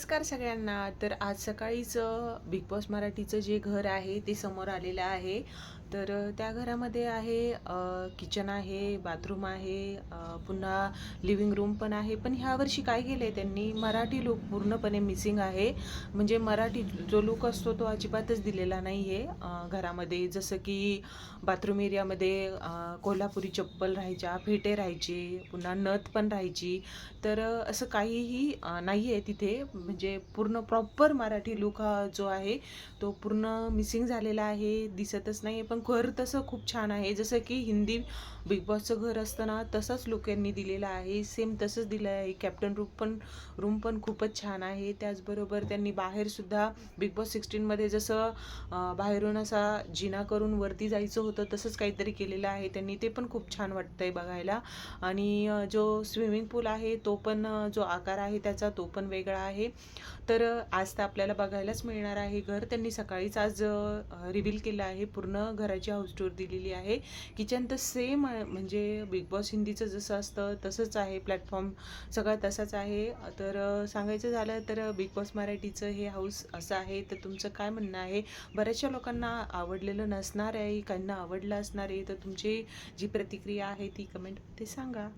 नमस्कार सगळ्यांना. तर आज सकाळीच बिग बॉस मराठीचं जे घर आहे ते समोर आलेलं आहे. तर त्या घरामध्ये आहे किचन आहे बाथरूम आहे पुन्हा लिव्हिंग रूम पण आहे. पण ह्या वर्षी काय केलं आहे त्यांनी? मराठी लुक पूर्णपणे मिसिंग आहे. म्हणजे मराठी जो लुक असतो तो अजिबातच दिलेला नाही आहे घरामध्ये. जसं की बाथरूम एरियामध्ये कोल्हापुरी चप्पल राहायच्या फेटे राहायचे पुन्हा नथ पण राहायची. तर असं काहीही नाही आहे तिथे. म्हणजे पूर्ण प्रॉपर मराठी लुक हा जो आहे तो पूर्ण मिसिंग झालेला आहे दिसतच नाही पण घर तसं खूप छान आहे. जसं की हिंदी बिग बॉसचं घर असतं ना तसंच लुक यांनी दिलेला आहे. सेम तसंच दिलं आहे. कॅप्टन रूम पण रूम पण खूपच छान आहे. त्याचबरोबर त्यांनी बाहेरसुद्धा बिग बॉस सिक्स्टीनमध्ये जसं बाहेरून असा जिना करून वरती जायचं होतं तसंच काहीतरी केलेलं आहे त्यांनी. ते पण खूप छान वाटतंय बघायला. आणि जो स्विमिंग पूल आहे तो पण जो आकार आहे त्याचा तो पण वेगळा आहे. तर आज तर आपल्याला बघायलाच मिळणार आहे घर. त्यांनी सकाळीच आज रिव्हील केलं आहे. पूर्ण घराची हाऊस टूर दिलेली आहे. किचन तर सेम म्हणजे बिग बॉस हिंदीचं जसं असतं तसंच आहे. प्लॅटफॉर्म सगळं तसाच आहे. तर सांगायचं झालं तर बिग बॉस मराठीचं हे हाऊस असं आहे. तर तुमचं काय म्हणणं आहे? बऱ्याचशा लोकांना आवडलेलं नसणार आहे. काहींना आवडलं असणार आहे. तर तुमची जी प्रतिक्रिया आहे ती कमेंटमध्ये सांगा.